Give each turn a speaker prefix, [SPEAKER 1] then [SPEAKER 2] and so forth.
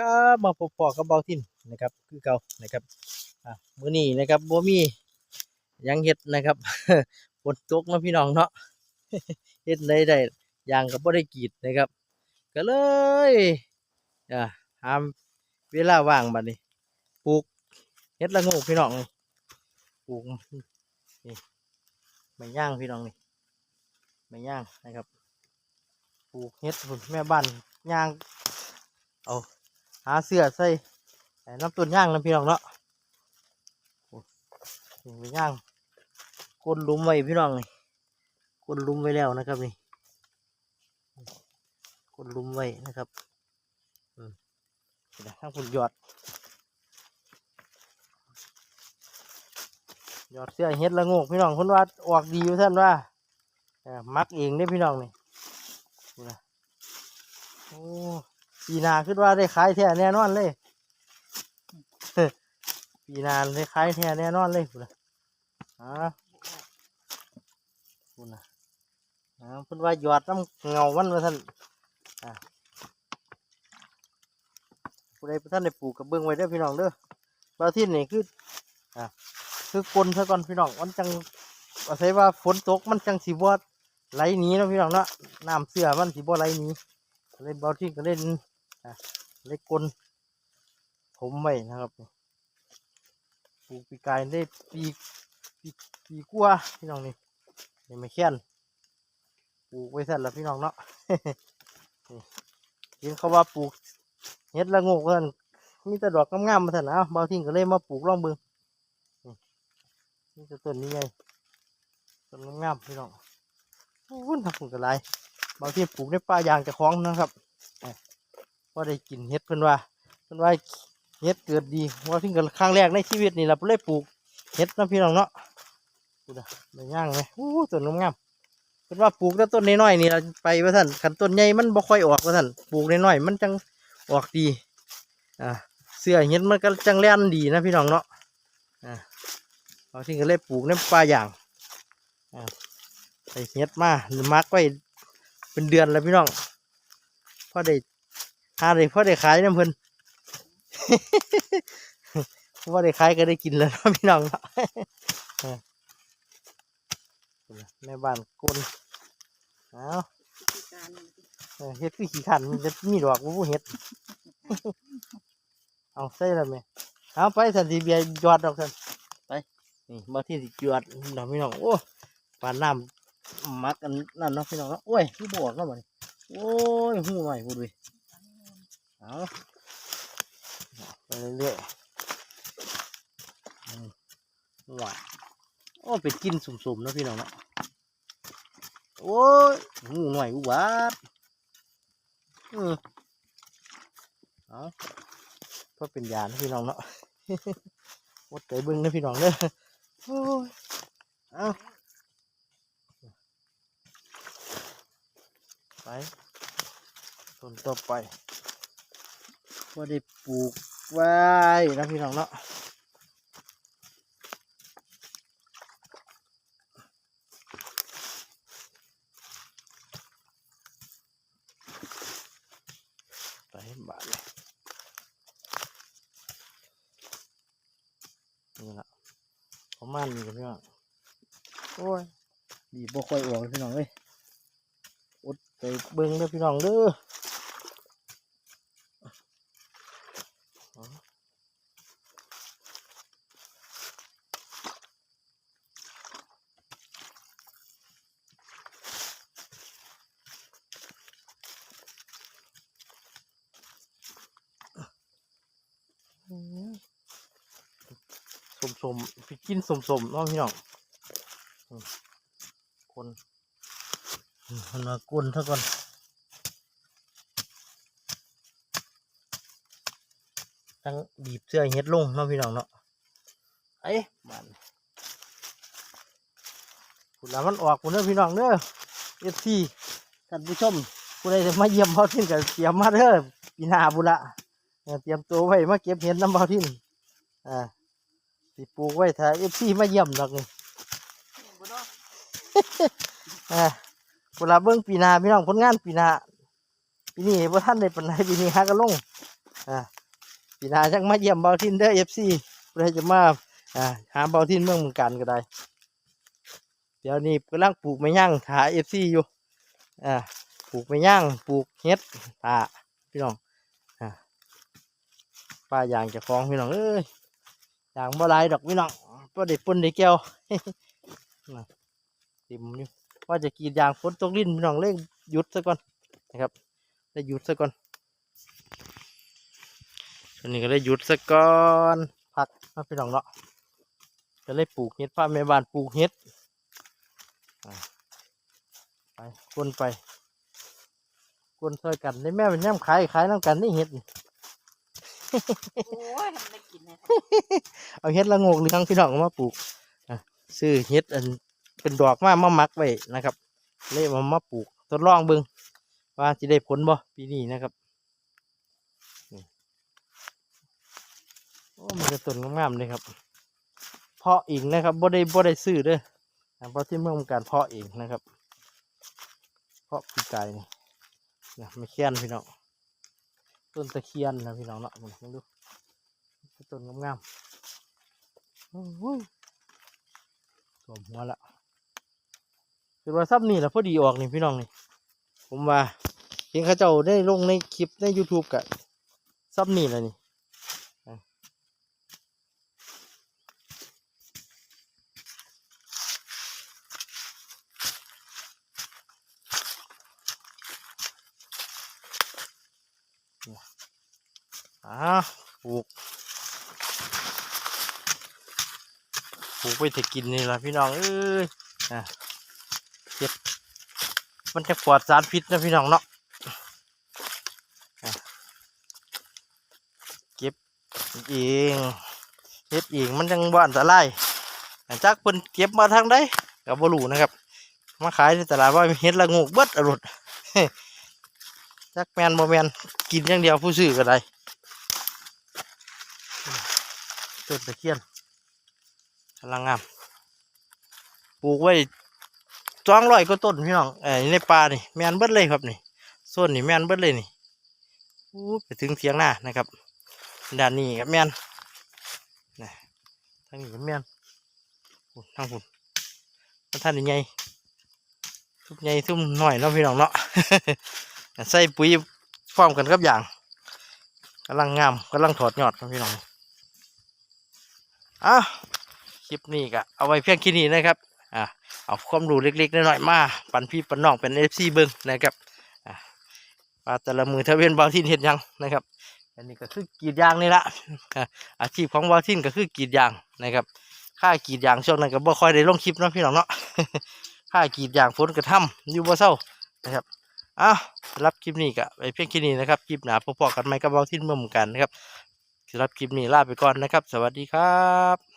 [SPEAKER 1] ครับมาพบปอกับเบาทินนะครับคือเก่านะครับอะมื้อนี้นะครับบ่มียังเฮ็ดนะครับฝนตกเนาะพี่น้องเนาะเฮ็ดได้ได้ยางก็บ่ได้กรีดนะครับ ก็เลยอ่าหามเวลาว่างบัดนี้ปลูกเฮ็ดละงูพี่น้องปลูกนี่ไม่ย่างพี่น้องนี่ไม่ย่างนะครับปลูกเฮ็ดพุ่นแม่บ้านย่างเอา หาเสื้อใส่น้ำต้นย่างนะพี่น้องเนาะไปย่างกดหลุมไว้พี่น้องนี่กดหลุมไว้แล้วนะครับนี่กดหลุมไว้นะครับอืมทั้งคุณหยอดหยอดเสื้อเฮ็ดละงกพี่น้องคนว่าออกดีอยู่ท่านว่าอ่มักเองได้พี่น้องนี่นี่นะโอ้ ปีนาคิดว่าได้ขายแท้แน่นอนเลยปีนาได้ขายแท้แน่นอนเลยคุณนะคุณนะอ่าเพิ่นว่าหยอดน้ำเงามันมาท่านอ่าผู้ใดท่านได้ปลูกกับเบื้องไว้เด้พี่น้องเด้อบางที่นี่คืออ่าคือกลนซะก่อนพี่น้องมันจังอาศัยว่าฝนตกมันจังสีบวไหลหนีเนาะพี่น้องเนาะน้ำเสื้อมันสีบวไหลหนีเล่นบาที่ก็เล่น เล็กกลผมไว้นะครับปลูกปีกายได้ปีปีปีกัวพี่น้องนี่นี่ไม่แค้นปลูกไว้เสร็จแล้วพี่น้องเนาะนี่เห็นเขาว่าปลูกเห็ดละงกเพิ่นมีแต่ดอกงามๆมาเถอะนะบางทีก็เลยมาปลูกร่องเบิงนี่จะต้นนี้ไงต้นงามๆพี่น้องโอ้ยทักผลกระไรบางทีปลูกในป่ายางจะคล้องนะครับ พอได้กินเห็ดเพิ่นว่าเพิ่นว่าเห็ดเกิดดีว่าเพิ่งเกิดครั้งแรกในชีวิตนี่เราเพิ่นเลยปลูกเห็ดนะพี่น้องเนาะดูนะได้ย่างไหมโอ้ต้นงามเพิ่นว่าปลูกแต่ต้นน้อยๆนี่เราไปว่าท่านขันต้นใหญ่มันบ่ค่อยออกว่าท่านปลูกน้อยๆมันจังออกดีอ่าเสื้อเห็ดมันก็จังแล่นดีนะพี่น้องเนาะอ่าเราที่ก็เลยปลูกในป่าอย่างอ่าใส่เห็ดมาหรือมักไว้เป็นเดือนแล้วพี่น้องพอได้ หาได้พอได้ขายน้ำเพิ่นพอได้ขายก็ได้กินแล้วเนาะพี่น้องเนาะเออแม่บ้านกลนเอาเออเฮ็ดคือขี้ขันมันจะมีดอกบ่ผู้เฮ็ด เอาใส่แล้วแม่เอาไปสันติเบียร์หยอดดอกสันไปนี่มาที่สิหยอดดอกพี่น้องโอ้ปานน้ำมักกันนั่นเนาะพี่น้องเนาะโอ้ยพี่บวกเนาะบัดนี้โอ้ยหูหน่อยพูดดิ เอาไปเรื่อยๆอืมหวานโอ้เป็นกินสุ่มๆนะพี่น้องเนาะโอ้ยหูหน่อยอุบาทอืมเอาเพื่อเป็นยานะพี่น้องเนาะวดใจบิ้งนะพี่น้องเด้อโอ้ยเอาไปต้นต่อไป ก็ได้ปลูกไว้นะพี่น้องเนาะไปบาทเลยนี่ละประมาณนี้กันพี่น้องโอ้ยดีบ่ค่อยออกเลยพี่น้องเอ้ยอดใจเบิ่งเด้อพี่น้องเด้อ สมสมๆพี่กินสมสมๆน้องพี่น้องคนอืมมันมากวนเท่าก่อนตั้งบีบเสื้อเฮ็ดลงน้องพี่น้องเนาะไอ้มันคุณละมันออกคุณเด้อพี่น้องเด้อเอฟซีท่านผู้ชมผู้ใดจะมาเยี่ยมเบาทิ้นกับเตรียมมาเด้อปีหน้าบุละเออเตรียมตัวไว้มาเก็บเห็ดน้ำเบาทิ้นอ่า สิปลูกไว้ถ้าเอฟซีมาเยี่ยมดอกนี่อ่าเวลาเบิ่งปีหนาพี่น้องผลงานปีหนาปีนี้บ่ท่านได้ปานใดปีนี้หาก็ลงอ่าปีหน้าจังมาเยี่ยมเบาทินเด้อเอฟซีเพื่อจะมาอ่าหาเบาทินเมืองเมืองกันก็ได้ เดี๋ยวนี้กำลังปลูกไม้ย่างหาเอฟซีอยู่อ่าปลูกไม้ย่างปลูกเฮ็ดตาพี่น้องอ่าป้าอย่างเจะคล้าของพี่น้องเอ้ย อย่างบ่ลายดอกพี่น้องก็ได้ปุ่นได้แก้วน่ะเต็มอยู่ว่าจะกีดยางฝนตกลิ้นพี่น้องเล่งหยุดซะก่อนนะครับได้หยุดซะก่อนอันนี้ก็ได้หยุดซะก่อนพักนะพี่น้องเนาะก็เลยปลูกเฮ็ดป้าแม่บ้านปลูกเฮ็ดไปคนไปคนช่วยกันได้แม่เป็นย่ำขายขายน้ำกันนี่เห็ด
[SPEAKER 2] โอ้ยทำได้กินเลย
[SPEAKER 1] เอาเห็ดละงกเหลืองพี่น้องเอามาปลูกซื้อเห็ดอันเป็นดอกมามามักไว้นะครับ เลยมามาปลูกทดลองเบิ่งว่าจะได้ผลบ่ปีนี้นะครับโอ้มันจะต้นงามๆเลยครับ เพาะเองนะครับบ่ได้บ่ได้ซื้อเด้อเพราะที่เมืองการเพาะเองนะครับ เพาะปีกไก่นี่นะไม่เคียนพี่น้อง ต้นตะเคียนนะพี่น้องเนาะมึงดูต้นงามๆโอ้โหสวมหัวละคือว่าซับนี่แหละพอดีออกนี่พี่น้องนี่ ผมว่าเพียงข้าเจ้าได้ลงในคลิปใน YouTube กับซับนี่แหละนี่าปลูกปลูกไปจะกินนี่ละพี่น้องเอ้ยอะเก็บมันจะปลอดสารพิษนะพี่น้องเนาะเก็บเองเก็บเองมันยังบ้านตะไล่จักเพิ่นเก็บมาทางใดกับบรูนะครับ มาขายในตลาดว่าเฮ็ดละงกเบิดอรุดจักแมนบ่แมนกินอย่างเดียวผู้ซื้อก็ได้ ต้นตะเคียนกำลังงามปลูกไว้สองร้อยก็ต้นพี่น้องเอ้ในป่านี่แมนเบิดเลยครับนี่โซนนี่แมนเบิดเลยนี่อู้ไปถึงเทียงหน้านะครับด้านนี้กับแมนนะทางนี้กับแมนพุ่นทางพุ่นท่านนี่ไงทุกไงทุกหน่อยเนาะพี่น้องเนาะใส่ปุ๋ยพร้อมกันกับอย่างกำลังงามกำลังถอดยอดครับพี่น้อง อะคลิปนี้ก็เอาไว้เพียงแค่นี้นะครับอะเอาความรู้เล็กๆน้อยๆมาปันพี่ปันน้องเป็นเอฟซีเบิ้งนะครับอะว่าแต่ละมือทะเวียนบาวทินเห็นยังนะครับ อันนี้ก็คือกรีดยางนี่ละอาชีพของบาวทินก็คือกรีดยางนะครับค่ากรีดยางช่วงนั้นก็บ่ค่อยได้ลงคลิปเนาะพี่น้องเนาะค่ากรีดยางฝนกระทำอยู่บ่เศร้านะครับอะสำหรับคลิปนี้ก็ไว้เพียงแค่นี้นะครับ คลิปหนาพบๆกันไหมกับบาวทินเมื่อเหมือนกันนะครับ สำหรับคลิปนี้ลาไปก่อนนะครับ สวัสดีครับ